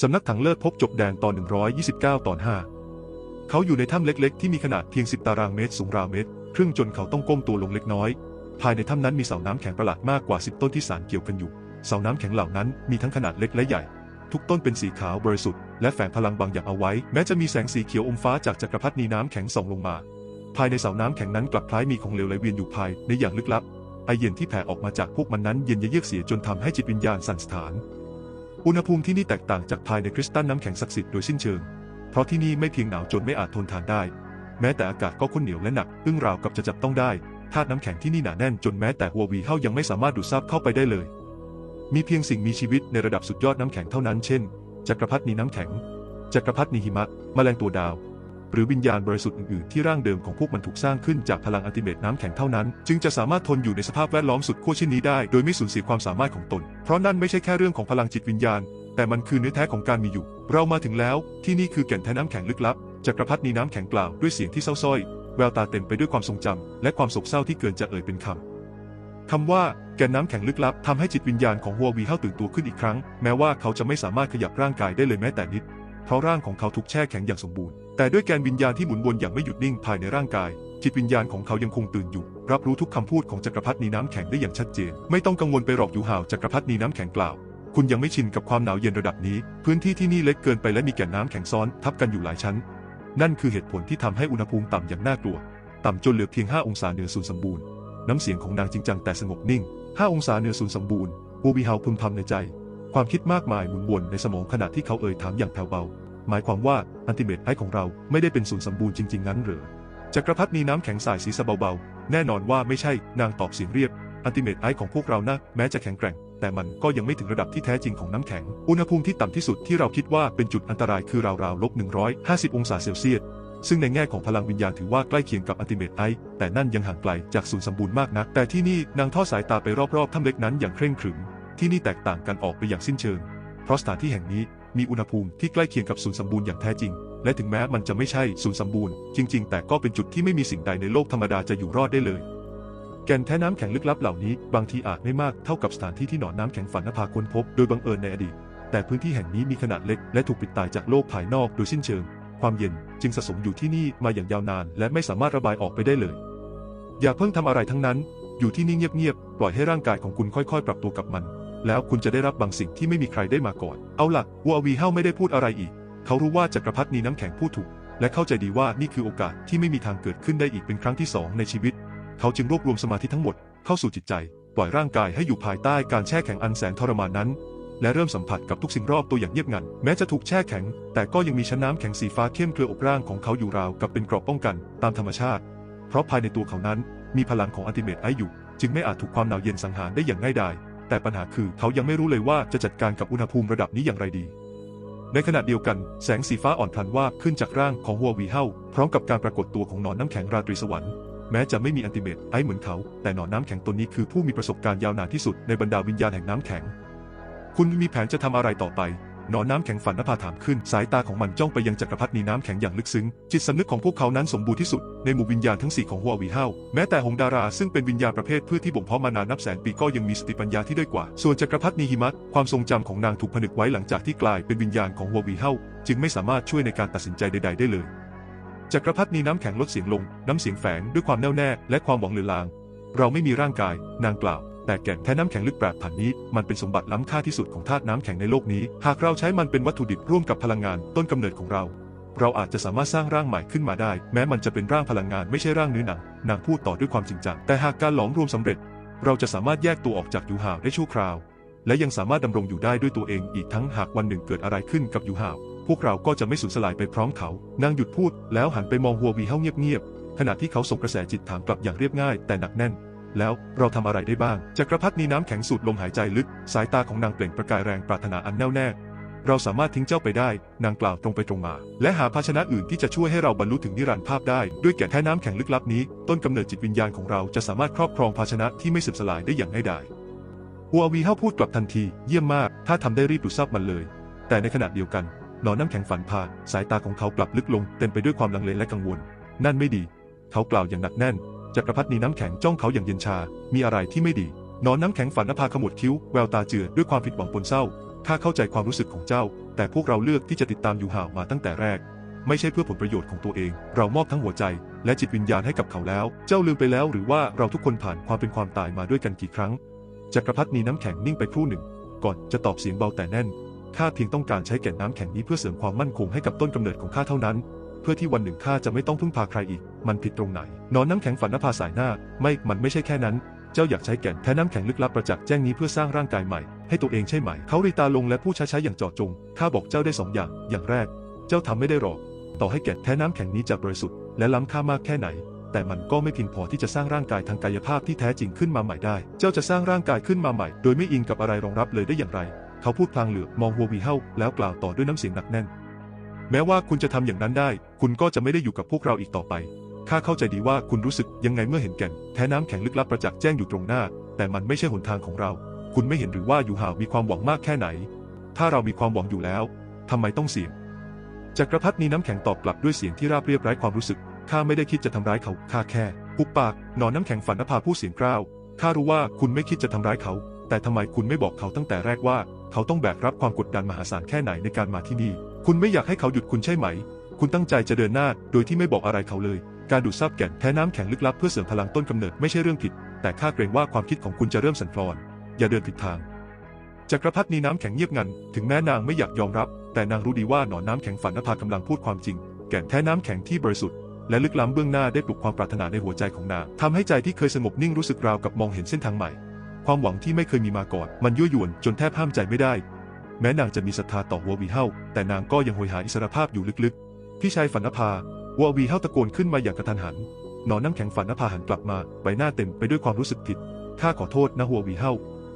สำนักถังเลิศพบจบแดนตอน 129 ตอน 5 เขาอยู่ในถ้ำเล็ก ๆ ที่มีขนาดเพียง 10 ตารางเมตรสูงราวเมตร ครึ่งจนเขาต้องก้มตัวลงเล็กน้อย ภายในถ้ำนั้นมีเสาน้ำแข็งประหลาดมากกว่า 10 ต้นที่สานเกี่ยวกันอยู่ เสาน้ำแข็งเหล่านั้นมีทั้งขนาดเล็กและใหญ่ ทุกต้นเป็นสีขาวบริสุทธิ์และแฝงพลังบางอย่างเอาไว้ แม้จะมีแสงสีเขียวอมฟ้าจากจักรพรรดินีน้ำแข็งส่องลงมา ภายในเสาน้ำแข็งนั้นกลับคล้ายมีของเหลวไหลเวียนอยู่ภายในอย่างลึกลับไอเย็นที่แผ่ออกมาจากพวกมันนั้นเย็นเยือกเสียจนทำให้จิตวิญญาณสั่นสะท้าน อุณหภูมิที่นี่แตกต่างจากภายในคริสตัลน้ำแข็งศักดิ์สิทธิ์โดยสิ้นเชิง เพราะที่นี่ไม่เพียงหนาวจนไม่อาจทนทานได้ แม้แต่อากาศก็ข้นเหนียวและหนักอึ้งราวกับจะจับต้องได้ธาตุน้ำแข็งที่นี่หนาแน่นจนแม้แต่หัววีเข้ายังไม่สามารถดูดซับเข้าไปได้เลย มีเพียงสิ่งมีชีวิตในระดับสุดยอดน้ำแข็งเท่านั้น เช่น จักรพรรดินีน้ำแข็ง จักรพรรดินีหิมะ แมลงตัวดาว หรือวิญญาณบริสุทธิ์อื่นๆที่ร่างเดิมของพวกมันถูกสร้างขึ้นจากพลังอัลติเมตน้ำแข็งเท่านั้น จึงจะสามารถทนอยู่ในสภาพแวดล้อมสุดขั้วเช่นนี้ได้ โดยไม่สูญเสียความสามารถของตน เพราะนั่นไม่ใช่แค่เรื่องของพลังจิตวิญญาณ แต่มันคือเนื้อแท้ของการมีอยู่ เรามาถึงแล้วที่นี่คือแก่นแท้น้ำแข็งลึกลับจักรพรรดินีน้ำแข็งกล่าวด้วยเสียงที่เศร้าส้อยแววตาเต็มไปด้วยความทรงจำและความโศกเศร้าที่เกินจะเอ่ยเป็นคำคำว่าแก่นน้ำแข็งลึกลับทำให้จิตวิญญาณของฮัววีเฮาตื่นตัวขึ้นอีกครั้ง แม้ว่าเขาจะไม่สามารถขยับร่างกายได้เลยแม้แต่นิด เพราะร่างของเขาถูกแช่แข็งอย่างสมบูรณ์ แต่ด้วยแกนวิญญาณที่หมุนวนอย่างไม่หยุดนิ่งภายในร่างกาย จิตวิญญาณของเขายังคงตื่นอยู่ รับรู้ทุกคำพูดของจักรพรรดินีน้ำแข็งได้อย่างชัดเจน ไม่ต้องกังวลไปหรอกอยู่ห่าวจักรพรรดินีน้ำแข็งกล่าว คุณยังไม่ชินกับความหนาวเย็นระดับนี้ พื้นที่ที่นี่เล็กเกินไปและมีแก่นน้ำแข็งซ้อนทับกันอยู่หลายชั้น นั่นคือเหตุผลที่ทำให้อุณหภูมิต่ำอย่างน่ากลัว ต่ำจนเหลือเพียง 5 องศาเหนือศูนย์สมบูรณ์น้ำเสียงของนางจริงจังแต่สงบนิ่ง 5 องศาเหนือศูนย์สมบูรณ์บูบีเฮาพึมพำในใจ ความคิดมากมายหมุนวนในสมองขณะที่เขาเอ่ยถามอย่างแผ่วเบา หมายความว่าอันติเมตไอของเราไม่ได้เป็นศูนย์สมบูรณ์จริง ๆ งั้นหรือจักรพรรดินีน้ำแข็งสายสีสเบาๆ แน่นอนว่าไม่ใช่นางตอบเสียงเรียบ อันติเมตไอของพวกเรานะแม้จะแข็งแกร่ง แต่มันก็ยังไม่ถึงระดับที่แท้จริงของน้ำแข็ง อุณหภูมิที่ต่ำที่สุดที่เราคิดว่าเป็นจุดอันตรายคือราวๆลบ150 องศาเซลเซียสซึ่งในแง่ของพลังวิญญาณถือว่าใกล้เคียงกับอัลติเมตไอแต่นั่นยังห่างไกลจากศูนย์สมบูรณ์มากนัก แต่ที่นี่นางทอดสายตาไปรอบๆถ้ำเล็กนั้นอย่างเคร่งขรึม ที่นี่แตกต่างกันออกไปอย่างสิ้นเชิง เพราะสถานที่แห่งนี้ มีอุณหภูมิที่ใกล้เคียงกับศูนย์สมบูรณ์อย่างแท้จริง และถึงแม้มันจะไม่ใช่ศูนย์สมบูรณ์จริง ๆ แต่ก็เป็นจุดที่ไม่มีสิ่งใดในโลกธรรมดาจะอยู่รอดได้เลย แก่นแท้น้ำแข็งลึกลับเหล่านี้ บางทีอาจไม่มากเท่ากับสถานที่ที่หนอนน้ำแข็งฝันนภาค้นพบโดยบังเอิญในอดีต แต่พื้นที่แห่งนี้มีขนาดเล็กและถูกปิดตายจากโลกภายนอกโดยสิ้นเชิง ความเย็นจึงสะสมอยู่ที่นี่มาอย่างยาวนาน และไม่สามารถระบายออกไปได้เลย อย่าเพิ่งทำอะไรทั้งนั้น อยู่ที่นี่เงียบๆปล่อยให้ร่างกายของคุณค่อย ๆ ปรับตัวกับมัน แล้วคุณจะได้รับบางสิ่งที่ไม่มีใครได้มาก่อน เอาล่ะวัววีเฮาไม่ได้พูดอะไรอีก เขารู้ว่าจักรพรรดินีน้ำแข็งพูดถูก และเข้าใจดีว่านี่คือโอกาสที่ไม่มีทางเกิดขึ้นได้อีกเป็นครั้งที่สองในชีวิต เขาจึงรวบรวมสมาธิทั้งหมดเข้าสู่จิตใจ ปล่อยร่างกายให้อยู่ภายใต้การแช่แข็งอันแสนทรมานนั้น และเริ่มสัมผัสกับทุกสิ่งรอบตัวอย่างเงียบงัน แม้จะถูกแช่แข็ง แต่ก็ยังมีชั้นน้ำแข็งสีฟ้าเข้มเกลืออบร่างของเขาอยู่ราวกับเป็นกราะป้องกันตามธรรมชาติ เพราะภายในตัวเขานั้นมีพลังของอัลติเมตไออยู่ จึงไม่อาจถูกความหนาวเย็นสังหารได้อย่างง่ายดาย แต่ปัญหาคือเขายังไม่รู้เลยว่าจะจัดการกับอุณหภูมิระดับนี้อย่างไรดี ในขณะเดียวกัน แสงสีฟ้าอ่อนพลันวาบขึ้นจากร่างของหัววีเฮาพร้อมกับการปรากฏตัวของหนอนน้ำแข็งราตรีสวรรค์แม้จะไม่มีอันติเมตไอเหมือนเขา แต่หนอนน้ำแข็งตนนี้คือผู้มีประสบการณ์ยาวนานที่สุดในบรรดาวิญญาณแห่งน้ำแข็ง คุณมีแผนจะทำอะไรต่อไป หนอนน้ำแข็งฝันนภาถามขึ้น สายตาของมันจ้องไปยังจักรพรรดินีน้ำแข็งอย่างลึกซึ้ง จิตสำนึกของพวกเขานั้นสมบูรณ์ที่สุด ในหมู่วิญญาณทั้งสี่ของฮัววีเฮาแม้แต่หงดาราซึ่งเป็นวิญญาณประเภทพืชที่บ่มเพาะมานานนับแสนปีก็ยังมีสติปัญญาที่ด้อยกว่า ส่วนจักรพรรดินีหิมะความทรงจำของนางถูกผนึกไว้หลังจากที่กลายเป็นวิญญาณของฮัววีเฮาจึงไม่สามารถช่วยในการตัดสินใจใด ๆ ได้เลยจักรพรรดินีน้ำแข็งลดเสียงลง น้ำเสียงแฝงด้วยความแน่วแน่และความหวังเลือลาง เราไม่มีร่างกาย นางกล่าว แต่แก่นแท้น้ำแข็งลึกแปรผันนี้ มันเป็นสมบัติล้ำค่าที่สุดของธาตุน้ำแข็งในโลกนี้ หากเราใช้มันเป็นวัตถุดิบร่วมกับพลังงานต้นกำเนิดของเรา เราอาจจะสามารถสร้างร่างใหม่ขึ้นมาได้ แม้มันจะเป็นร่างพลังงานไม่ใช่ร่างเนื้อหนังนางพูดต่อด้วยความจริงจังแต่หากการหลอมรวมสำเร็จ เราจะสามารถแยกตัวออกจากยูฮาวได้ชั่วคราว และยังสามารถดำรงอยู่ได้ด้วยตัวเองอีกทั้งหากวันหนึ่งเกิดอะไรขึ้นกับยูฮาวพวกเราก็จะไม่สูญสลายไปพร้อมเขา นางหยุดพูดแล้วหันไปมองฮัววีเฮาเงียบๆขณะที่เขาส่งกระแสจิตถามกลับอย่างเรียบง่ายแต่หนักแน่น แล้วเราทำอะไรได้บ้าง จักรพรรดินีน้ำแข็งสูดลมหายใจลึก สายตาของนางเปล่งประกายแรงปรารถนาอันแน่วแน่เราสามารถทิ้งเจ้าไปได้ นางกล่าวตรงไปตรงมา และหาภาชนะอื่นที่จะช่วยให้เราบรรลุถึงนิรันดร์ภาพได้ ด้วยแก่แท้น้ำแข็งลึกลับนี้ ต้นกำเนิดจิตวิญญาณของเราจะสามารถครอบครองภาชนะที่ไม่สื่อมสลายได้อย่างง่ายดายฮัววีเฮาพูดกลับทันที เยี่ยมมาก ถ้าทำได้รีบดูดซับมันเลย แต่ในขณะเดียวกันหนอนน้ำแข็งฝันพาสายตาของเขากลับลึกลง เต็มไปด้วยความลังเลและกังวล นั่นไม่ดี เขากล่าวอย่างหนักแน่น จักรพรรดินีน้ำแข็งจ้องเขาอย่างเย็นชา มีอะไรที่ไม่ดี นอนน้ำแข็งฝันนภาขมวดคิ้ว แววตาเจือด้วยความผิดหวังปนเศร้า ข้าเข้าใจความรู้สึกของเจ้า แต่พวกเราเลือกที่จะติดตามอยู่ห่าวมาตั้งแต่แรก ไม่ใช่เพื่อผลประโยชน์ของตัวเอง เรามอบทั้งหัวใจ และจิตวิญญาณให้กับเขาแล้ว เจ้าลืมไปแล้วหรือว่าเราทุกคนผ่านความเป็นความตายมาด้วยกันกี่ครั้ง จักรพรรดินีน้ำแข็งนิ่งไปครู่หนึ่ง ก่อนจะตอบเสียงเบาแต่แน่น ข้าเพียงต้องการใช้แก่นน้ำแข็งนี้เพื่อเสริมความมั่นคงให้กับต้นกำเนิดของข้าเท่านั้น เพื่อที่วันหนึ่งข้าจะไม่ต้องพึ่งพาใครอีก มันผิดตรงไหน นอนน้ำแข็งฝันนภาสายหน้า ไม่ มันไม่ใช่แค่นั้น เจ้าอยากใช้แก่นแท้น้ำแข็งลึกลับประจักษ์แจ้งนี้เพื่อสร้างร่างกายใหม่ ให้ตัวเองใช่ไหม เขารีตาลงและพูดช้าๆอย่างเจาะจง ข้าบอกเจ้าได้สองอย่าง อย่างแรก เจ้าทำไม่ได้หรอก ต่อให้แก่นแท้น้ำแข็งนี้จะบริสุทธิ์และล้ำค่ามากแค่ไหนแต่มันก็ไม่เพียงพอที่จะสร้างร่างกายทางกายภาพที่แท้จริงขึ้นมาใหม่ได้ เจ้าจะสร้างร่างกายขึ้นมาใหม่ โดยไม่อิงกับอะไรรองรับเลยได้อย่างไร เขาพูดพลางเหลือบมองหัววีเฮาแล้วกล่าวต่อด้วยน้ำเสียงหนักแน่น แม้ว่าคุณจะทำอย่างนั้นได้ คุณก็จะไม่ได้อยู่กับพวกเราอีกต่อไป ข้าเข้าใจดีว่าคุณรู้สึกยังไงเมื่อเห็นแก่น แท้น้ำแข็งลึกลับประจักษ์แจ้งอยู่ตรงหน้า แต่มันไม่ใช่หนทางของเรา คุณไม่เห็นหรือว่าอยู่ห่าวมีความหวังมากแค่ไหน ถ้าเรามีความหวังอยู่แล้วทำไมต้องเสี่ยง จักรพรรดินีน้ำแข็งตอบกลับด้วยเสียงที่ราบเรียบไร้ความรู้สึก ข้าไม่ได้คิดจะทำร้ายเขา ข้าแค่ปุบปาก หนอนน้ำแข็งฝันนภาผู้เสียงกร้าว ข้ารู้ว่าคุณไม่คิดจะทำร้ายเขา แต่ทำไมคุณไม่บอกเขาตั้งแต่แรกว่า เขาต้องแบกรับความกดดันมหาศาลแค่ไหนในการมาที่นี่ คุณไม่อยากให้เขาหยุดคุณใช่ไหม คุณตั้งใจจะเดินหน้าโดยที่ไม่บอกอะไรเขาเลย การดูดซับแก่นแท้น้ำแข็งลึกลับเพื่อเสริมพลังต้นกำเนิดไม่ใช่เรื่องผิด แต่ข้าเกรงว่าความคิดของคุณจะเริ่มสั่นคลอน อย่าเดินผิดทาง จักรพรรดินีน้ำแข็งเงียบงัน ถึงแม้นางไม่อยากยอมรับ แต่นางรู้ดีว่าหนอนน้ำแข็งฝันนภากำลังพูดความจริง แก่นแท้น้ำแข็งที่บริสุทธิ์และลึกล้ำเบื้องหน้าได้ปลุกความปรารถนาในหัวใจของนางทำให้ใจที่เคยสงบนิ่งรู้สึกราวกับมองเห็นเส้นทางใหม่ ความหวังที่ไม่เคยมีมาก่อน มันยั่วยวนจนแทบห้ามใจไม่ได้ แม้นางจะมีศรัทธาต่อวัววีเฮาแต่นางก็ยังโหยหาอิสรภาพอยู่ลึกๆ พี่ชายฝันนภาวัววีเฮาตะโกนขึ้นมาอย่างกระทันหัน หนอนน้ำแข็งฝันนภาหันกลับมาใบหน้าเต็มไปด้วยความรู้สึกผิด ข้าขอโทษนะวัววีเฮา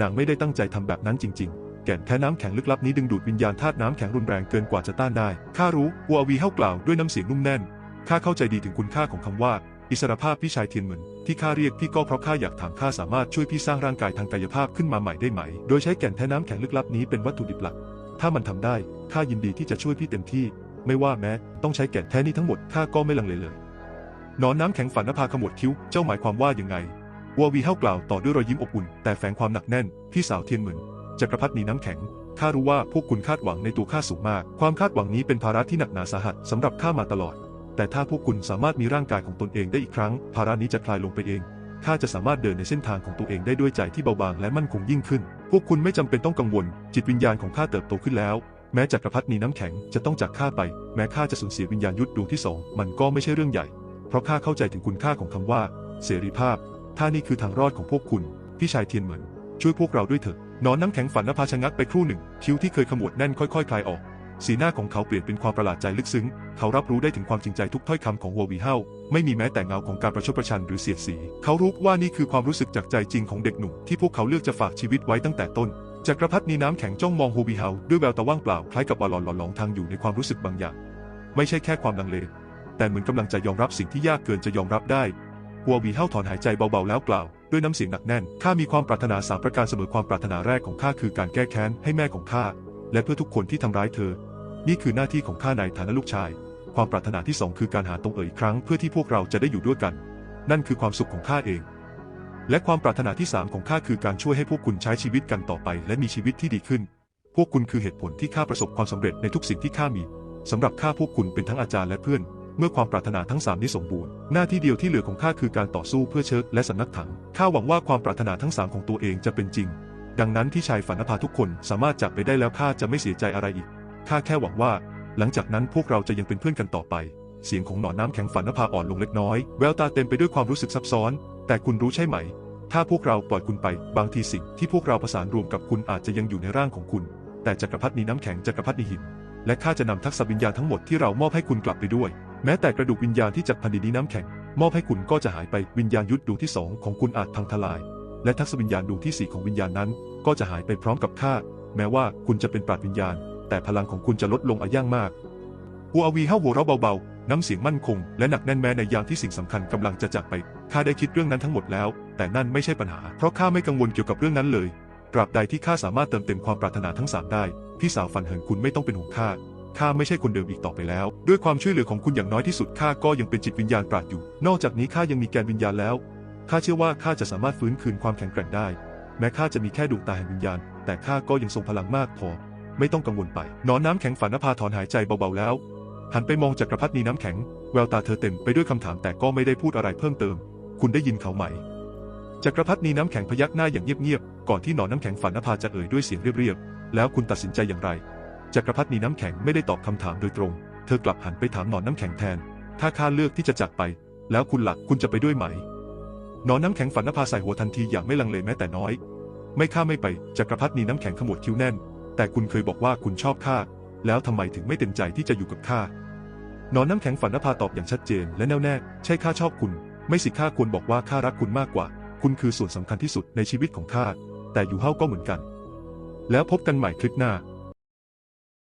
นางไม่ได้ตั้งใจทำแบบนั้นจริง ๆแก่นแท้น้ำแข็งลึกลับนี้ดึงดูดวิญญาณธาตุน้ำแข็งรุนแรงเกินกว่าจะต้านได้ ข้ารู้วัววีเฮากล่าวด้วยน้ำเสียงนุ่มแน่น ข้าเข้าใจดีถึงคุณค่าของคำว่า อิสรภาพพี่ชายเทียนเหมือนที่ข้าเรียกพี่ก็เพราะข้าอยากถามข้าสามารถช่วยพี่สร้างร่างกายทางกายภาพขึ้นมาใหม่ได้ไหม โดยใช้แก่นแท้น้ำแข็งลึกลับนี้เป็นวัตถุดิบหลัก ถ้ามันทำได้ข้ายินดีที่จะช่วยพี่เต็มที่ ไม่ว่าแม้ต้องใช้แก่นแท้นี้ทั้งหมดข้าก็ไม่ลังเลเลยนอนน้ำแข็งฝันนภาขมวดคิ้วเจ้าหมายความว่ายังไงวัววีเฮากล่าวต่อด้วยรอยยิ้มอบอุ่น แต่แฝงความหนักแน่นพี่สาวเทียนเหมือนจักรพรรดินีน้ำแข็งข้ารู้ว่าพวกคุณคาดหวังในตัวข้าสูงมาก ความคาดหวังนี้เป็นภาระที่หนักหนาสาหัสสำหรับข้ามาตลอด แต่ถ้าพวกคุณสามารถมีร่างกายของตนเองได้อีกครั้ง ภาระนี้จะคลายลงไปเองข้าจะสามารถเดินในเส้นทางของตัวเองได้ด้วยใจที่เบาบางและมั่นคงยิ่งขึ้น พวกคุณไม่จำเป็นต้องกังวล จิตวิญญาณของข้าเติบโตขึ้นแล้ว แม้จักรพรรดินีน้ำแข็งจะต้องจากข้าไป แม้ข้าจะสูญเสียวิญญาณยุทธดวงที่สองมันก็ไม่ใช่เรื่องใหญ่ เพราะข้าเข้าใจถึงคุณค่าของคำว่า เสรีภาพ ถ้านี่คือทางรอดของพวกคุณ พี่ชายเทียนเหมือน ช่วยพวกเราด้วยเถอะ นอนน้ำแข็งฝันนภาชะงักไปครู่หนึ่ง คิ้วที่เคยขมวดแน่นค่อยๆคลายออก สีหน้าของเขาเปลี่ยนเป็นความประหลาดใจลึกซึ้ง เขารับรู้ได้ถึงความจริงใจทุกถ้อยคำของหัววีเฮาไม่มีแม้แต่เงาของการประชดประชันหรือเสียดสี เขารู้ว่านี่คือความรู้สึกจากใจจริงของเด็กหนุ่มที่พวกเขาเลือกจะฝากชีวิตไว้ตั้งแต่ต้นจักรพรรดินีน้ำแข็งจ้องมองฮูบีเฮาด้วยแววตาว่างเปล่าคล้ายกับว่าหลอนหลอนหลงทางอยู่ในความรู้สึกบางอย่าง ไม่ใช่แค่ความลังเล แต่เหมือนกำลังจะยอมรับสิ่งที่ยากเกินจะยอมรับได้หัววีเฮาถอนหายใจเบาๆแล้วกล่าว ด้วยน้ำเสียงหนักแน่นข้ามีความปรารถนาสามประการเสมอความปรารถนาแรกของข้าคือการแก้แค้นให้แม่ของข้าและเพื่อทุกคนที่ทำร้ายเธอ นี่คือหน้าที่ของข้าในฐานะลูกชาย ความปรารถนาที่สองคือการหาตรงเอ๋ยอีกครั้งเพื่อที่พวกเราจะได้อยู่ด้วยกัน นั่นคือความสุขของข้าเอง และความปรารถนาที่สามของข้าคือการช่วยให้พวกคุณใช้ชีวิตกันต่อไป และมีชีวิตที่ดีขึ้น พวกคุณคือเหตุผลที่ข้าประสบความสำเร็จในทุกสิ่งที่ข้ามีสำหรับข้าพวกคุณเป็นทั้งอาจารย์และเพื่อน เมื่อความปรารถนาทั้งสามนี้สมบูรณ์หน้าที่เดียวที่เหลือของข้าคือการต่อสู้เพื่อเชิดและสำนักถังข้าหวังว่าความปรารถนาทั้งสามของตัวเองจะเป็นจริงดังนั้นที่ชายฝันภาทุกคนสามารถจากไปได้แล้วข้าจะไม่เสียใจอะไรอีก ข้าแค่หวังว่า หลังจากนั้นพวกเราจะยังเป็นเพื่อนกันต่อไป เสียงของหนอนน้ำแข็งฝันนภาอ่อนลงเล็กน้อย แววตาเต็มไปด้วยความรู้สึกซับซ้อน แต่คุณรู้ใช่ไหม ถ้าพวกเราปล่อยคุณไป บางทีสิ่งที่พวกเราประสานรวมกับคุณอาจจะยังอยู่ในร่างของคุณ แต่จักรพรรดินีน้ำแข็งจักรพรรดินีหิน และข้าจะนำทักษะวิญญาณทั้งหมดที่เรามอบให้คุณกลับไปด้วย แม้แต่กระดูกวิญญาณที่จากพันดินีน้ำแข็ง มอบให้คุณก็จะหายไป วิญญาณยุทธดวงที่สองของคุณอาจพังทลาย และทักษะวิญญาณดวงที่สี่ของวิญญาณนั้น ก็จะหายไปพร้อมกับข้า แม้ว่าคุณจะเป็นปราดวิญญาณ แต่พลังของคุณจะลดลงอาย่างมากหัวอวีเฮาหัวเราเบาๆ น้ำเสียงมั่นคง และหนักแน่นแม้ในยามที่สิ่งสำคัญกำลังจะจากไป ข้าได้คิดเรื่องนั้นทั้งหมดแล้ว แต่นั่นไม่ใช่ปัญหา เพราะข้าไม่กังวลเกี่ยวกับเรื่องนั้นเลย ตราบใดที่ข้าสามารถเติมเต็มความปรารถนาทั้งสามได้ พี่สาวฝันเหินคุณไม่ต้องเป็นห่วงข้า ข้าไม่ใช่คนเดิมอีกต่อไปแล้ว ด้วยความช่วยเหลือของคุณอย่างน้อยที่สุดข้าก็ยังเป็นจิตวิญญาณปราดอยู่ นอกจากนี้ข้ายังมีแกนวิญญาณแล้ว ข้าเชื่อว่าข้าจะสามารถฟื้นคืนความแข็งแกร่งได้ แม้ข้าจะมีแค่ดวงตาแห่งวิญญาณ แต่ข้าก็ยังทรงพลังมากพอ ไม่ต้องกังวลไป หนอนน้ำแข็งฝันนภาถอนหายใจเบาๆแล้ว หันไปมองจักรพรรดินีน้ำแข็ง แววตาเธอเต็มไปด้วยคำถามแต่ก็ไม่ได้พูดอะไรเพิ่มเติม คุณได้ยินเขาไหม จักรพรรดินีน้ำแข็งพยักหน้าอย่างเงียบๆ ก่อนที่หนอนน้ำแข็งฝันนภาจะเอ่ยด้วยเสียงเรียบๆ แล้วคุณตัดสินใจอย่างไร จักรพรรดินีน้ำแข็งไม่ได้ตอบคำถามโดยตรง เธอกลับหันไปถามหนอนน้ำแข็งแทน ถ้าข้าเลือกที่จะจากไป แล้วคุณหลักคุณจะไปด้วยไหมหนอนน้ำแข็งฝันนภาใส่หัวทันทีอย่างไม่ลังเลแม้แต่น้อย ไม่ข้าไม่ไป จักรพรรดินีน้ำแข็งขมวดคิ้วแน่น แต่คุณเคยบอกว่าคุณชอบข้า แล้วทำไมถึงไม่เต็มใจที่จะอยู่กับข้านอนน้ำแข็งฝันนภาตอบอย่างชัดเจนและแน่วแน่ ใช่ข้าชอบคุณ ไม่สิข้าควรบอกว่าข้ารักคุณมากกว่า คุณคือส่วนสำคัญที่สุดในชีวิตของข้า แต่อยู่เฮ้าก็เหมือนกัน แล้วพบกันใหม่คลิปหน้า